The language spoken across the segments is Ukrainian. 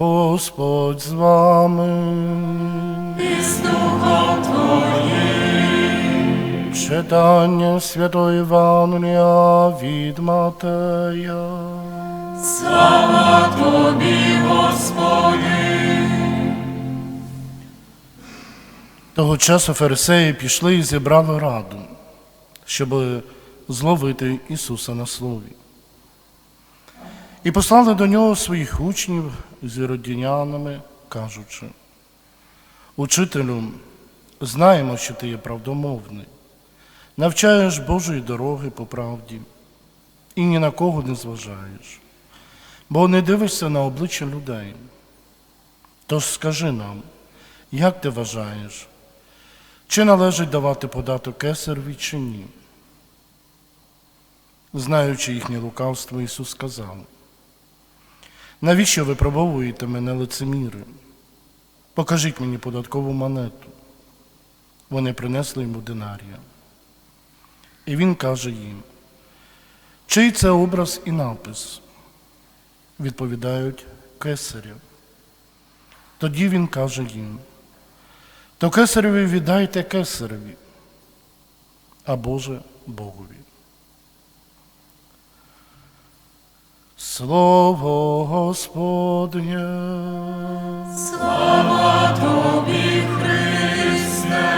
Господь з вами. І з Духом Твоїм. Читання Святої Євангелія від Матея. Слава Тобі, Господи. Того часу фарисеї пішли і зібрали раду, щоб зловити Ісуса на слові. І послали до нього своїх учнів з іродінянами, кажучи, Учителю, знаємо, що ти є правдомовний, навчаєш Божої дороги по правді і ні на кого не зважаєш, бо не дивишся на обличчя людей. Тож скажи нам, як ти вважаєш, чи належить давати податок кесареві, чи ні? Знаючи їхнє лукавство, Ісус сказав, навіщо ви пробовуєте мене лицеміри? Покажіть мені податкову монету. Вони принесли йому динарія. І він каже їм, чий це образ і напис? Відповідають кесаря. Тоді він каже їм, то кесареві віддайте кесареві, а Боже Богові. Слово Господнє. Слава Тобі, Христе.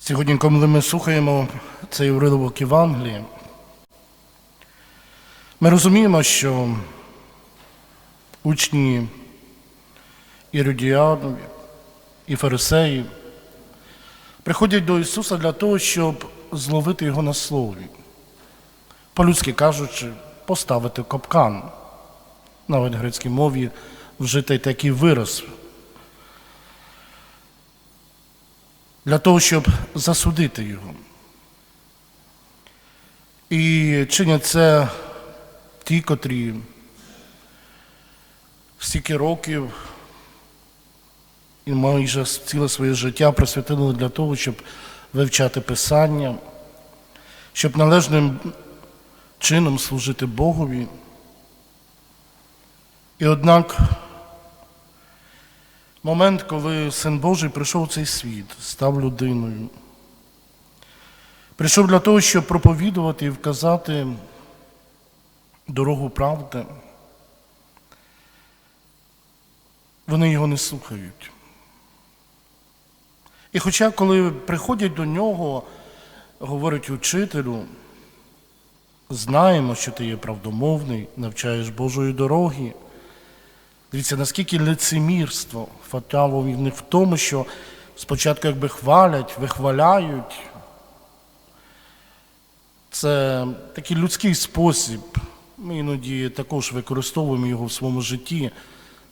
Сьогодні, коли ми слухаємо цей уривок Євангелії, ми розуміємо, що учні іродіанові і фарисеї приходять до Ісуса для того, щоб зловити Його на слові. По-людськи кажучи, поставити капкан. Навіть в грецькій мові вжитий такий вираз. Для того, щоб засудити його. І чинять це ті, котрі стільки років і майже ціле своє життя присвятили для того, щоб вивчати Писання, щоб належним чином служити Богові. І однак момент, коли Син Божий прийшов в цей світ, став людиною, прийшов для того, щоб проповідувати і вказати дорогу правди, вони його не слухають. І хоча, коли приходять до нього, говорять учителю, знаємо, що ти є правдомовний, навчаєш Божої дороги. Дивіться, наскільки лицемірство фатало них в тому, що спочатку якби хвалять, вихваляють. Це такий людський спосіб. Ми іноді також використовуємо його в своєму житті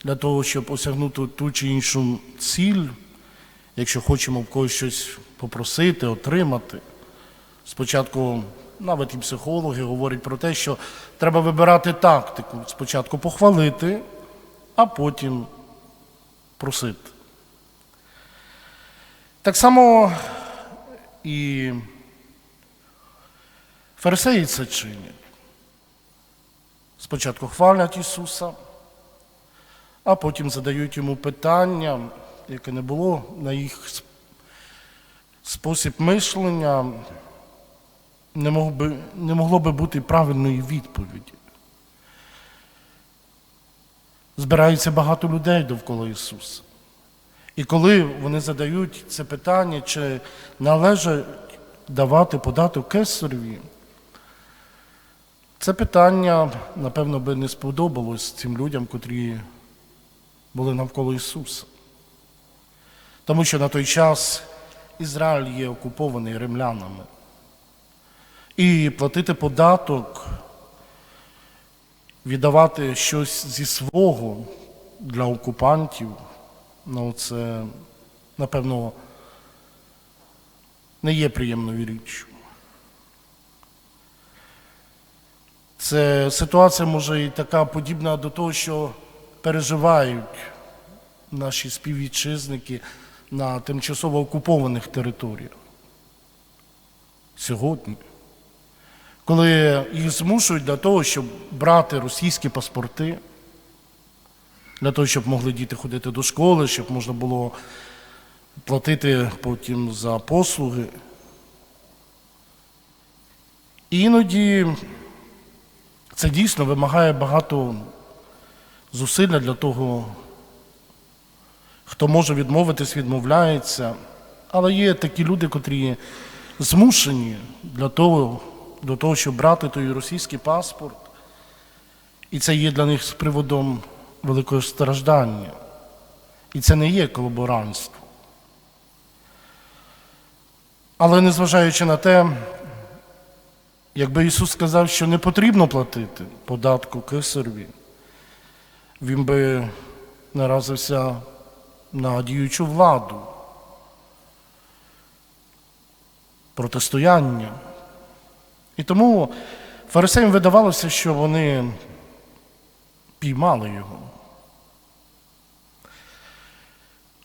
для того, щоб осягнути ту чи іншу ціль, якщо хочемо в когось щось попросити, отримати. Спочатку навіть і психологи говорять про те, що треба вибирати тактику. Спочатку похвалити, а потім просити. Так само і фарисеї це чинять. Спочатку хвалять Ісуса, а потім задають йому питання, яке не було на їх спосіб мишлення, не, мог би, не могло би бути правильної відповіді. Збирається багато людей довкола Ісуса. І коли вони задають це питання, чи належить давати податок кесареві, це питання, напевно, би не сподобалось цим людям, котрі були навколо Ісуса. Тому що на той час Ізраїль є окупований римлянами. І платити податок, віддавати щось зі свого для окупантів, ну це, напевно, не є приємною річчю. Це ситуація може і така подібна до того, що переживають наші співвітчизники на тимчасово окупованих територіях. сьогодні, коли їх змушують для того, щоб брати російські паспорти, для того, щоб могли діти ходити до школи, щоб можна було платити потім за послуги. Іноді це дійсно вимагає багато зусилля для того, хто може відмовитись, відмовляється. Але є такі люди, котрі змушені для того, до того, щоб брати той російський паспорт. І це є для них з приводом великого страждання. І це не є колаборантство. Але незважаючи на те, якби Ісус сказав, що не потрібно платити податку кисареві, Він би наразився на діючу владу, протистояння. І тому фарисеям видавалося, що вони піймали його.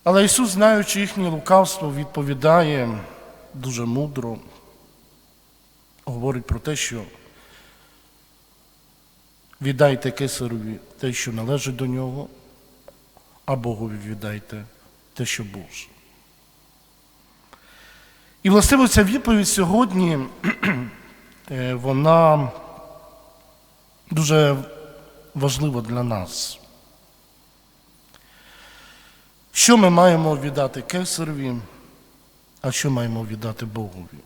Але Ісус, знаючи їхнє лукавство, відповідає дуже мудро, говорить про те, що віддайте кесареві те, що належить до нього, а Богові віддайте те, що Боже. І властиво ця відповідь сьогодні, е, вона дуже важлива для нас. Що ми маємо віддати кесареві, а що маємо віддати Богові?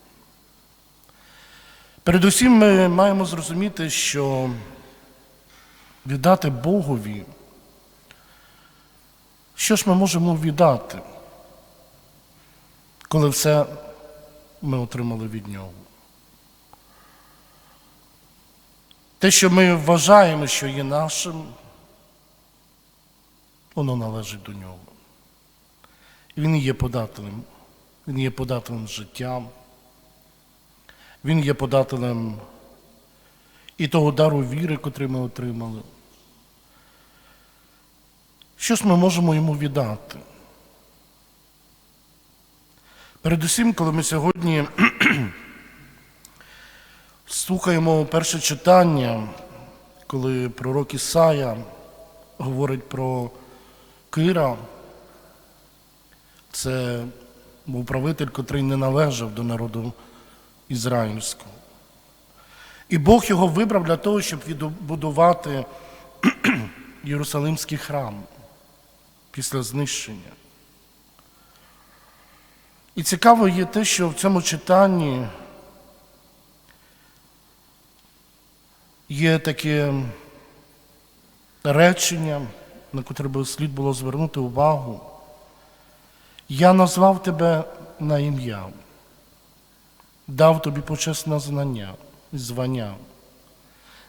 Передусім ми маємо зрозуміти, що віддати Богові, що ж ми можемо віддати, коли все ми отримали від Нього? Те, що ми вважаємо, що є нашим, воно належить до нього. Він є подателем. Він є подателем життя. Він є подателем і того дару віри, котрий ми отримали. Що ж ми можемо йому віддати? Передусім, коли ми сьогодні слухаємо перше читання, коли пророк Ісая говорить про Кира, це був правитель, котрий не належав до народу ізраїльського. І Бог його вибрав для того, щоб відбудувати Єрусалимський храм після знищення. І цікаво є те, що в цьому читанні є таке речення, на котре би слід було звернути увагу. Я назвав тебе на ім'я, дав тобі почесне знання, звання,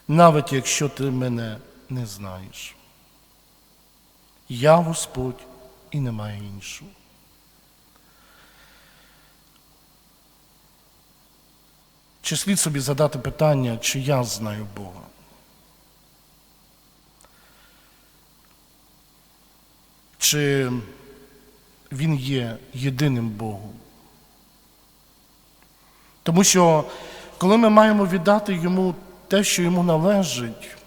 навіть якщо ти мене не знаєш. Я Господь і немає іншого. Чи слід собі задати питання, чи я знаю Бога? Чи Він є єдиним Богом? Тому що коли ми маємо віддати йому те, що йому належить,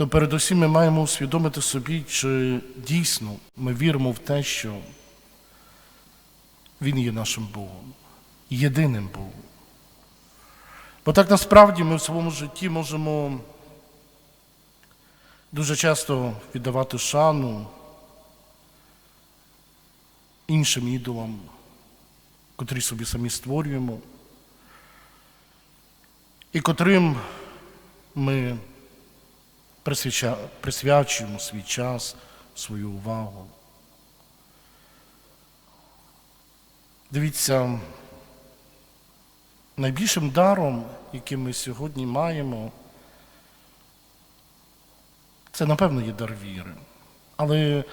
то передусім ми маємо усвідомити собі, чи дійсно ми віримо в те, що Він є нашим Богом, єдиним Богом. Бо так насправді ми в своєму житті можемо дуже часто віддавати шану іншим ідолам, котрі собі самі створюємо, і котрим ми присвячуємо свій час, свою увагу. Дивіться, найбільшим даром, який ми сьогодні маємо, це, напевно, є дар віри. Але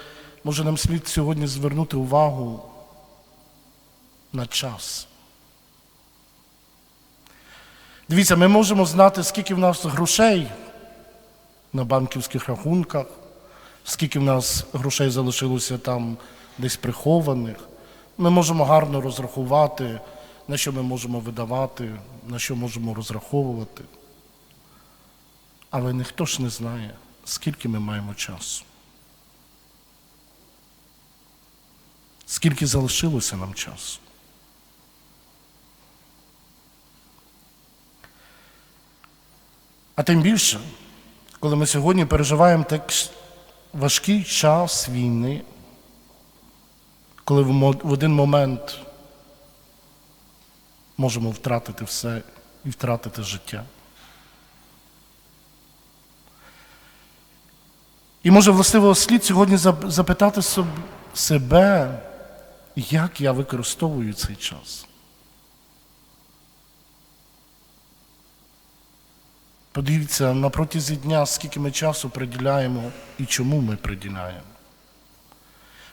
може нам слід сьогодні звернути увагу на час. Дивіться, ми можемо знати, скільки в нас грошей на банківських рахунках, скільки в нас грошей залишилося там десь прихованих. Ми можемо гарно розрахувати на що ми можемо видавати, на що можемо розраховувати. Але ніхто ж не знає, скільки ми маємо часу. Скільки залишилося нам часу. А тим більше, коли ми сьогодні переживаємо так важкий час війни, коли в один момент можемо втратити все і втратити життя. І може, властиво, слід сьогодні запитати себе, як я використовую цей час. Подивіться на протязі дня, скільки ми часу приділяємо і чому ми приділяємо.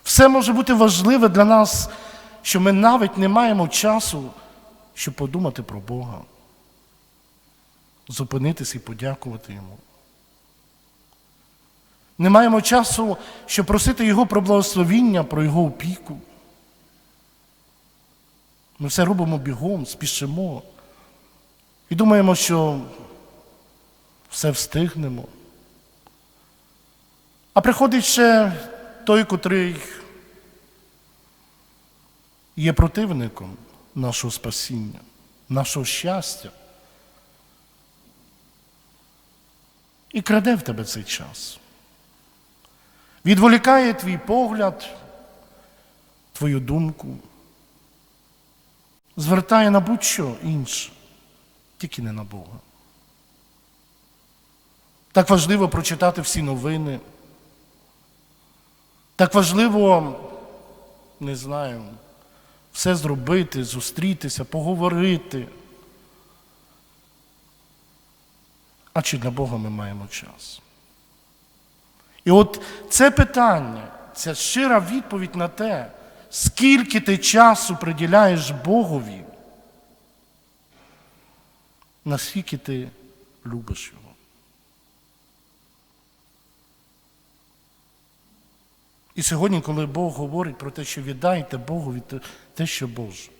Все може бути важливе для нас, що ми навіть не маємо часу, щоб подумати про Бога, зупинитися і подякувати Йому. Не маємо часу, щоб просити Його про благословіння, про Його опіку. Ми все робимо бігом, спішимо. І думаємо, що все встигнемо. А приходить ще той, котрий є противником нашого спасіння, нашого щастя. І краде в тебе цей час. Відволікає твій погляд, твою думку, звертає на будь-що інше, тільки не на Бога. Так важливо прочитати всі новини. Так важливо, не знаю, все зробити, зустрітися, поговорити. А чи для Бога ми маємо час? І от це питання, ця щира відповідь на те, скільки ти часу приділяєш Богові, наскільки ти любиш його. І сьогодні, коли Бог говорить про те, що віддайте Богові те- те, що Боже.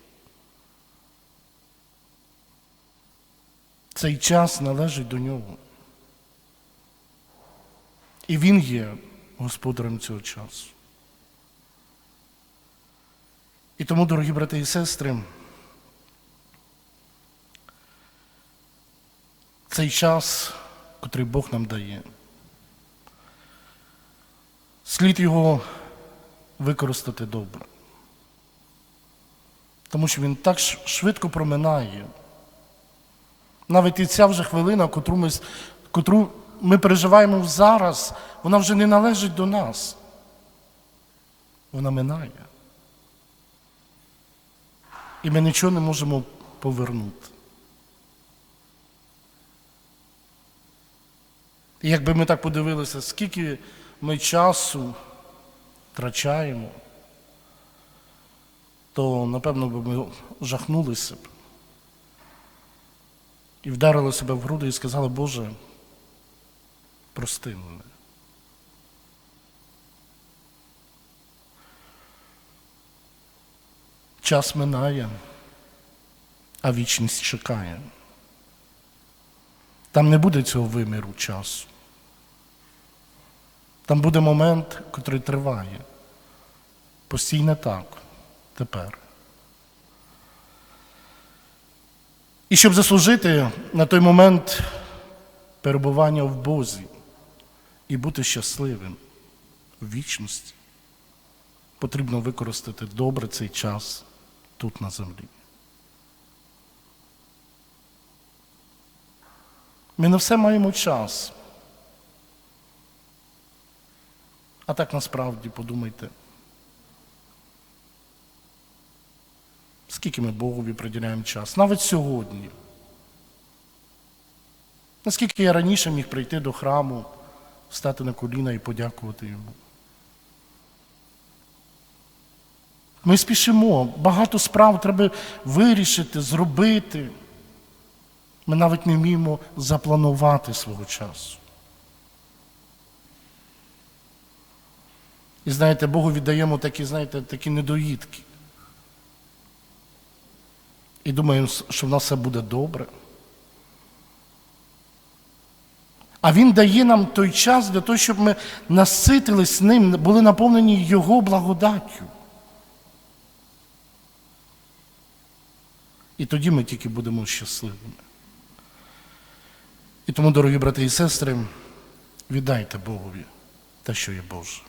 Цей час належить до нього. І Він є господарем цього часу. І тому, дорогі брати і сестри, цей час, котрий Бог нам дає, слід його використати добре. Тому що він так швидко проминає. Навіть і ця вже хвилина, котру ми, котру ми переживаємо зараз, вона вже не належить до нас. Вона минає. І ми нічого не можемо повернути. І якби ми так подивилися, скільки ми часу втрачаємо, то напевно би ми жахнулися б і вдарили себе в груди і сказали, Боже, прости мене. Час минає, а вічність чекає. Там не буде цього виміру часу. Там буде момент, який триває. Постійно так, тепер. І щоб заслужити на той момент перебування в Бозі і бути щасливим в вічності, потрібно використати добре цей час тут на землі. Ми на все маємо час. А так насправді подумайте, скільки ми Богові приділяємо час, навіть сьогодні. Наскільки я раніше міг прийти до храму, встати на коліна і подякувати йому. Ми спішимо, багато справ треба вирішити, зробити. Ми навіть не вміємо запланувати свого часу. І знаєте, Богу віддаємо такі, знаєте, такі недоїдки. і думаємо, що в нас все буде добре. А Він дає нам той час для того, щоб ми наситились ним, були наповнені Його благодаттю. І тоді ми тільки будемо щасливими. І тому, дорогі брати і сестри, віддайте Богові те, що є Боже.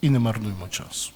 І не марнуємо часу.